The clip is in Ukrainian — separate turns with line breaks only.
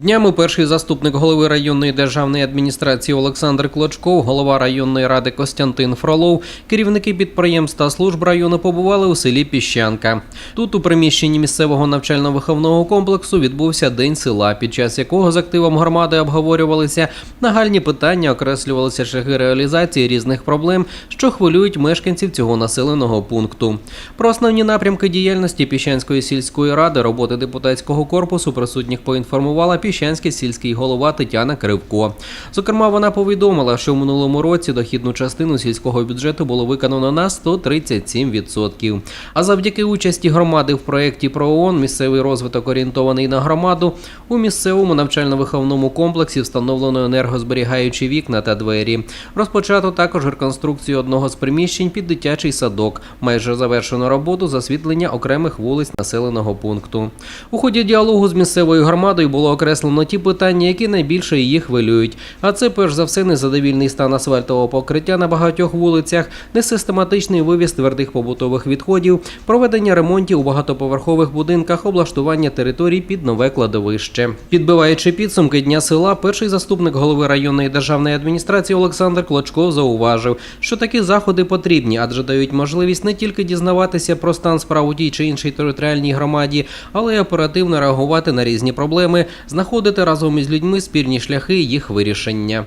Днями перший заступник голови районної державної адміністрації Олександр Клочков, голова районної ради Костянтин Фролов, керівники підприємств та служб району побували у селі Піщанка. Тут, у приміщенні місцевого навчально-виховного комплексу, відбувся день села, під час якого з активом громади обговорювалися нагальні питання, окреслювалися шляхи реалізації різних проблем, що хвилюють мешканців цього населеного пункту. Про основні напрямки діяльності Піщанської сільської ради, роботи депутатського корпусу присутніх поінформувала Піщанський сільський голова Тетяна Кривко. Зокрема, вона повідомила, що в минулому році дохідну частину сільського бюджету було виконано на 137%. А завдяки участі громади в проєкті про ООН місцевий розвиток орієнтований на громаду у місцевому навчально-виховному комплексі встановлено енергозберігаючі вікна та двері. Розпочато також реконструкцію одного з приміщень під дитячий садок. Майже завершено роботу з освітлення окремих вулиць населеного пункту. У ході діалогу з місцевою громадою було окреслено ті питання, які найбільше її хвилюють. А це перш за все незадовільний стан асфальтового покриття на багатьох вулицях, несистематичний вивіз твердих побутових відходів, проведення ремонтів у багатоповерхових будинках, облаштування територій під нове кладовище. Підбиваючи підсумки дня села, перший заступник голови районної державної адміністрації Олександр Клочков зауважив, що такі заходи потрібні, адже дають можливість не тільки дізнаватися про стан справ у тій чи іншій територіальній громаді, але й оперативно реагувати на різні проблеми, знаходити разом із людьми спільні шляхи їх вирішення.